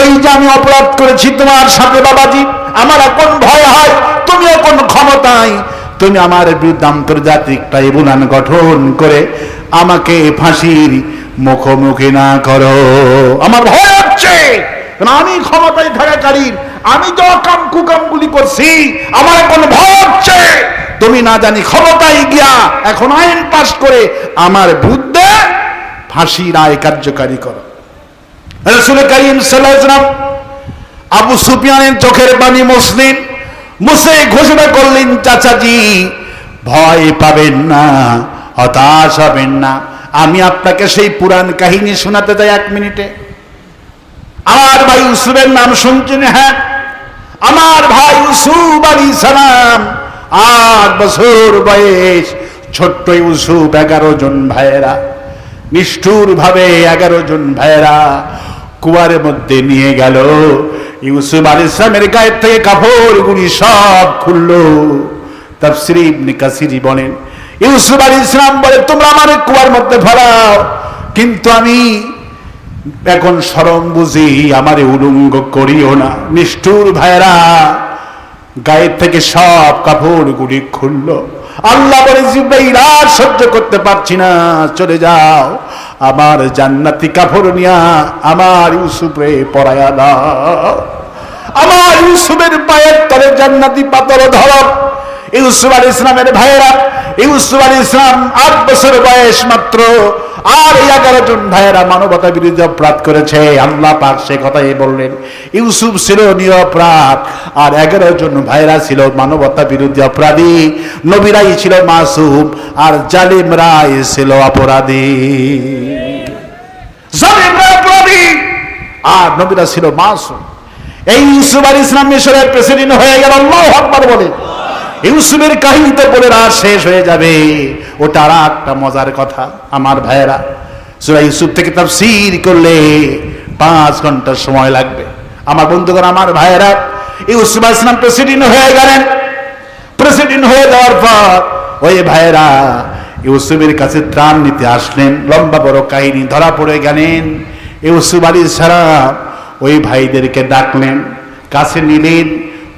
ওই যে আমি অপরাধ করেছি তোমার সাথে, বাবাজি। আমার এখন ভয় হয় তুমি এখন ক্ষমতায়? তুমি আমার বিরুদ্ধে আন্তর্জাতিক ট্রাইব্যুনাল গঠন করে আমাকে ফাঁসির মুখোমুখি না করো। আমার ভয় হচ্ছে আমি ক্ষমতায় থাকাকালীন আমি তো কাম কুকামগুলি করছি, আমার এখন ভয় হচ্ছে। তুমি না জানি ক্ষমতায় গিয়া এখন আইন পাশ করে আমার বিরুদ্ধে ফাঁসির আয় কার্যকারী করো। রসুল আবু সুফিয়ানের চোখের পানি মুসলিম। মুসে ঘোষণা করলেন, চাচাজি, ভয় পাবেন না, হতাশ হবেন না। আমি আপনাকে সেই পুরাণ কাহিনী শোনাতে চাই এক মিনিটে। আমার ভাই ইউসুফের নাম শুনছেন হ্যাঁ? আমার ভাই ইউসুফ আলী সালাম, আট বছর বয়স, ছোট্ট ইউসুফ, এগারো জন ভাইয়েরা। নিষ্ঠুর ভাবে এগারো জন ভাইয়েরা কুয়ারের মধ্যে নিয়ে গেল। ইউসুফ আলী ইসলামের গায়ের থেকে কাপড় গুলি সব খুললো। তাফসির ইবনে কাসিরি বলেন, ইউসুফ আল ইসলাম বলে, তোমরা আমার কুয়ার মধ্যে ফেলাও। কিন্তু আমি এখন সরম বুঝি, আমারে উলঙ্গ করিও না। নিষ্ঠুর ভাইরা গায়ের থেকে সব কাপড় গুলি খুলল। আল্লাহ বলে, জিব্রাইল সহ্য করতে পারছি না। চলে যাও। আমার জান্নাতি কাপড় নিয়া আমার ইউসুফরে পরায়া দাও। আমার ইউসুফের পায়ের তলে জান্নাতি পাতর ধরো। ইউসুফ আল ইসলামের ভাইয়েরা, ইউসুফ আলী ইসলাম আট বছর বয়স মাত্র আর এই এগারো জন ভাইয়েরা মানবতা বিরুদ্ধে অপরাধ করেছে। আল্লাহ পাক সে কথাই বললেন, ইউসুফ ছিল নিরপরাধ, আর এগারো জন ভাইয়েরা ছিল মানবতা বিরুদ্ধে অপরাধী। নবীরাই ছিল মাসুম, আর জালিম রায় ছিল অপরাধী। জালিমরা অপরাধী, আর নবীরা ছিল মাসুম। এই ইউসুফ আলী ইসলাম মিশরের প্রেসিডেন্ট হয়ে গেল, আল্লাহ আকবার বলে। ইউসুফের কাহিনী তো বলে আর শেষ হয়ে যাবে। ওটা আর একটা মজার কথা, আমার ভাইয়েরা। সুরা ইউসুফ থেকে তাফসীর করলে পাঁচ ঘণ্টা সময় লাগবে। আমার বন্ধুগণ, আমার ভাইয়েরা, ইউসুফ ইসলাম প্রেসিডেন্ট হয়ে গেলেন। প্রেসিডেন্ট হয়ে যাওয়ার পর ওই ভাইয়েরা ইউসুফের কাছে ত্রাণ নিতে আসলেন। লম্বা বড় কাহিনী ধরা পড়ে গেলেন। ইউসুফ আলী সালাম ওই ভাইদেরকে ডাকলেন, কাছে নিলেন।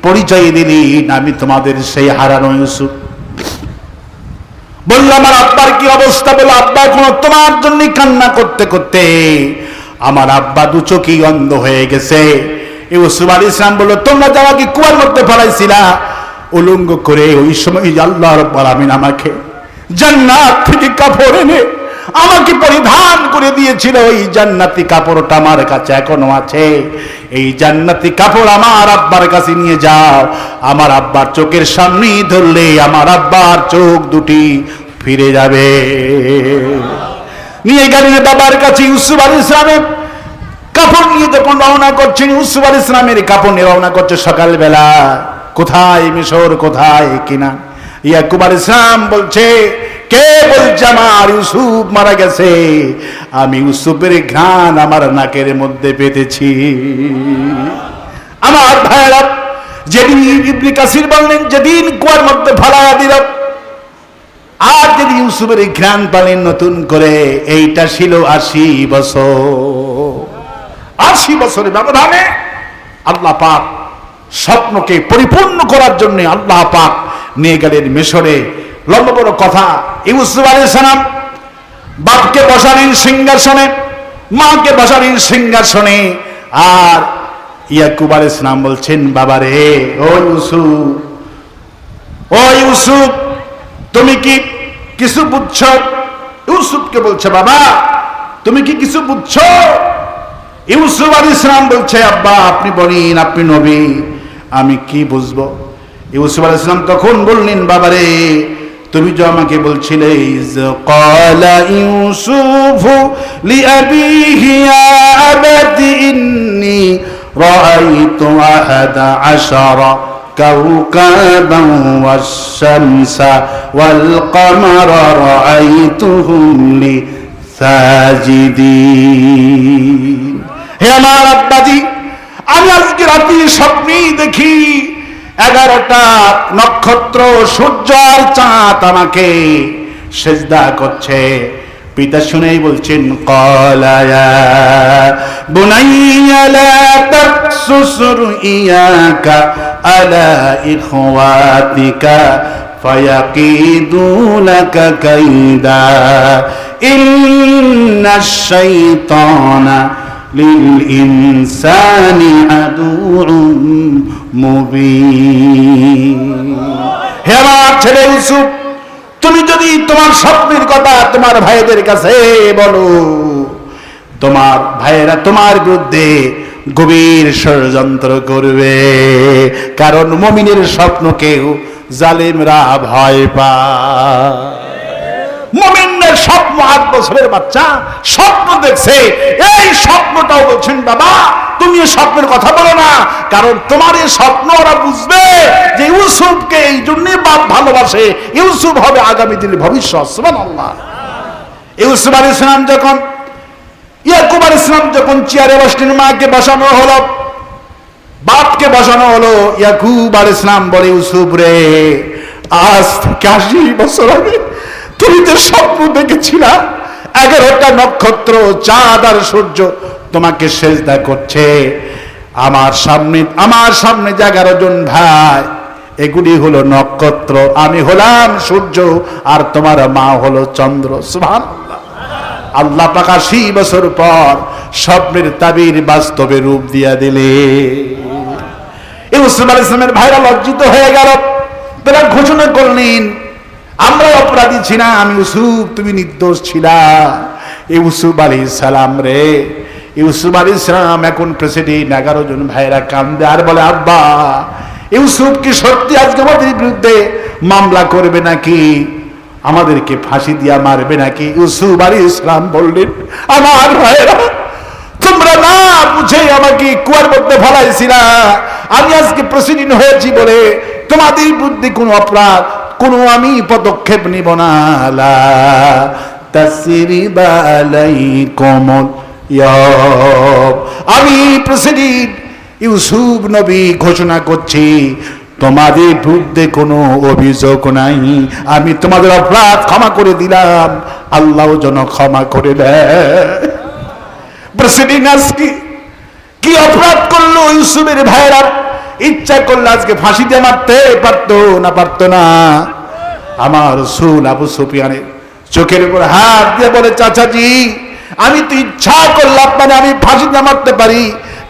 পরিচয় দিলেন আমি তোমাদের সেই হারানো ইউসুফ। বলল, আমার আব্বার কি অবস্থা? বলো আব্বা এখন তোমার জন্য কান্না করতে করতে আমার আব্বা দু চোখই অন্ধ হয়ে গেছে। ইউসুফ আলী ইসলাম বলল, তোমরা যাওয়া কি কুয়ার মধ্যে ফেলাইছিলা। উলঙ্গ করে ওই সময় আল্লাহ রব্বুল আমিন আমাকে জান্নাত থেকে কাপড় এনে আমাকে পরিধান করে দিয়েছিল ওই জান্নাতি কাপড়টা আমার কাছে এখনও আছে। এই জান্নাতি কাপড় আমার আব্বার কাছে নিয়ে যাও। আমার আব্বার চোখের সামনেই ধরলে আমার আব্বার চোখ দুটি ফিরে যাবে। নিয়ে গেলেন বাবার কাছে ইউসুফ আলী ইসলামের কাপড় নিয়ে যখন রওনা করছেন, ইউসুফ আলী ইসলামের কাপড় নিয়ে রওনা করছে সকালবেলা। কোথায় মিশর, কোথায় কিনা? ইয়াকুব আল ইসলাম বলছে কে বলছে আমার ইউসুফ মারা গেছে। আমি ইউসুফের ঘ্রাণ আমার নাকের মধ্যে পেতেছি। আমার ভাইরা যেদিন ইবনে কাসির বললেন, যেদিন কুয়ার মধ্যে ফালায়া দিল, আর যদি ইউসুফের ঘ্রাণ পালেন নতুন করে, এইটা ছিল আশি বছর। আশি বছরের ব্যবধানে আল্লাহ পাক স্বপ্নকে পরিপূর্ণ করার জন্য আল্লাহ পাক নিয়ে গেলেন মিশরে লম্বা বড় কথা। ইউসুফ আলী সালাম বাপকে বসালেন সিংহাসনে, মাকে বসালেন সিংহাসনে, আর ইয়াকুব আলী ইসলাম বলছেন বাবা রে ও ইউসুফ ও ইউসুফ, তুমি কি কিছু বুঝছ? ইউসুফকে বলছে, বাবা, তুমি কি কিছু বুঝছ? ইউসুফ আলী ইসলাম বলছে, আব্বা, আপনি বলেন, আপনি নবী, আমি কি বুঝব? ইউসুফ আলী ইসলাম তখন বললেন, বাবারে তুমি যে আমাকে বলছিলে ইজ ক্বালা ইউসুফু লিআবিহি ইয়া আবাতি ইন্নী রাআইতু আহাদা আশারা كوكبا والشمس والقمر رأيتهم لي সাজিদিন হে আমার আব্বাজি আমি আজকে রাতে স্বপ্নেই দেখি এগারোটা নক্ষত্র, সূর্য আর চাঁদ আমাকে সেজদা করছে। পিতা শুনেই বলছেন কলায়া বুনাইয়ালা তাকসুসুর ইয়াকা আলা ইখওয়াতিকা ফায়াকিদুনাকা কাইদা। ইন্নাশ শাইতানা للإنسان عدو مبين হে আমার ছেলে ইউসুফ তুমি যদি তোমার স্বপ্নের কথা তোমার ভাইদের কাছে বলো তোমার ভাইয়েরা তোমার বিরুদ্ধে গভীর ষড়যন্ত্র করবে কারণ মমিনের স্বপ্নকেও জালিমরা ভয় পায় মমিনের স্বপ্ন আট বছরের বাচ্চা, স্বপ্ন দেখছে, এই স্বপ্নটাও বলছেন, বাবা, তুমি স্বপ্নের কথা বলো না, কারণ তোমার এই স্বপ্ন ওরা বুঝবে যে ইউসুফকে এই জন্যই বাপ ভালোবাসে। ইউসুফ হবে আগামী দিনের ভবিষ্যৎ, সুবহানাল্লাহ। ইউসুফ আলাইহিস ইসলাম যখন, ইয়াকুব আলাইহিস সালাম যখন চেয়ারে বসলেন, মাকে বসানো হলো, বাপকে বসানো হলো, ইয়াকুব আলাইহিস ইসলাম বলে, ইউসুফ রে, আজ থেকে আশি বছর আগে তুমি তো স্বপ্ন দেখেছিলা, এগারোটা নক্ষত্র, চাঁদ আর সূর্য তোমাকে সেজদা করছে। আমার সামনে আমার সামনে যে এগারো জন ভাই, এগুলি হলো নক্ষত্র। আমি হলাম সূর্য আর তোমার মা হলো চন্দ্র। সুভান আল্লাহ পাক আশি বছর পর স্বপ্নের তাবির বাস্তবে রূপ দিয়া দিলে। ইউসুফ আলাইহিস সালামের ভাইরা লজ্জিত হয়ে গেল। তারা ঘোষণা করলেন আমরা অপরাধী ছিলাম আমি ইউসুফ, তুমি নির্দোষ ছিলা। ইউসুফ আলী সালাম রে, ইউসুফ আলী সালাম এখন প্রেসিডেন্ট এগারো জন ভাইরা কান্দে আর বলে, আব্বা, ইউসুফ কি সত্যি আজকে আমাদের বিরুদ্ধে মামলা করবে নাকি? আমাদেরকে ফাঁসি দিয়া মারবে নাকি? ইউসুফ আলী ইসলাম বললেন, আমার ভাইরা তোমরা না বুঝে আমাকে কুয়ার মধ্যে ফেলাইছিলা। আমি আজকে প্রেসিডেন্ট হয়েছি বলে তোমাদের বুদ্ধি কোনো অপরাধ কোনো আমি পদক্ষেপ নিব না। লা তাসরিবা আলাইকুমুল ইয়াব। আমি প্রেসিডেন্ট ইউসুফ নবী ঘোষণা করছি, তোমাদের বিরুদ্ধে কোনো অভিযোগ নাই। আমি তোমাদের অপরাধ ক্ষমা করে দিলাম, আল্লাহ যেন ক্ষমা করে দেয়। কি অপরাধ করল ইউসুফের ভাইরা ইচ্ছা করলে আজকে ফাঁসিতে মারতে পারতো না পারতো না। আমার সুল আবু সুফিয়ানের চোখের উপর হাত দিয়ে বলে, চাচাজি, আমি তো ইচ্ছা করলাম মানে আমি ফাঁসিতে মারতে পারি।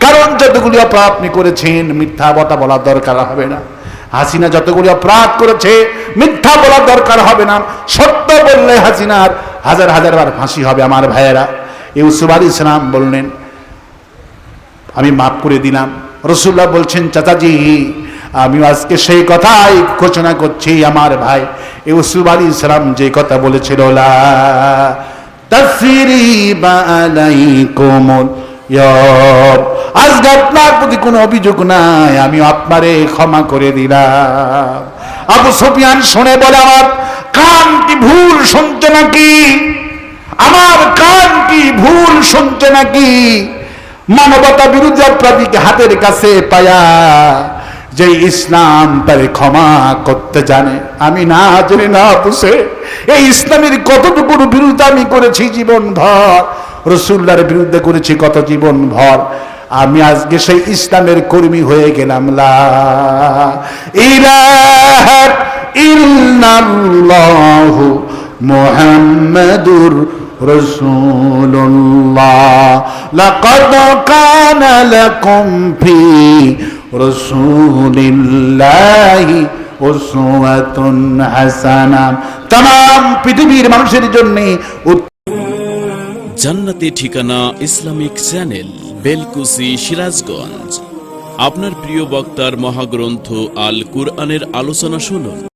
কারণ যতগুলি অপরাধ আপনি করেছেন, মিথ্যা বটা বলার দরকার হবে না। হাসিনা যতগুলি অপরাধ করেছে, মিথ্যা বলার দরকার হবে না। সত্য বললে হাসিনার হাজার হাজার বার ফাঁসি হবে আমার ভাইয়েরা। ইউসুফ আলী ইসলাম বললেন, আমি মাফ করে দিলাম রসুল্লাহ বলছেন, চাচাজি আমি আজকে সেই কথাই ঘোষণা করছি আমার ভাই। ইউসুফ আলী ইসলাম যে কথা বলেছিল। আজকে আপনার প্রতি কোনো অভিযোগ নাই আমি আপনারে ক্ষমা করে দিলাম। আবু সুফিয়ান শুনে বলে, আমার কান কি ভুল শুনছে নাকি? আমার কান কি ভুল শুনছে নাকি? মানবতা বিরুদ্ধে অপরাধীকে হাতের কাছে পায়া যে ইসলাম তারে ক্ষমা করতে জানে। আমি না জেনে না বুঝে এই ইসলামের কতটুকুর বিরুদ্ধে আমি করেছি জীবন ভর রসুল্লার বিরুদ্ধে করেছি কত জীবন ভর আমি আজকে সেই ইসলামের কর্মী হয়ে গেলাম। লা রাসূলুল্লাহ। লাকাদ কানা লাকুম ফি রাসূলিল্লাহি উসওয়াতুন হাসানা तमाम পৃথিবীর মানুষের জন্য জান্নাতি ঠিকানা ইসলামিক চ্যানেল বেলকুসি সিরাজগঞ্জ আপনার প্রিয় বক্তার মহাগ্রন্থ আল কুরআনের আলোচনা শুনুন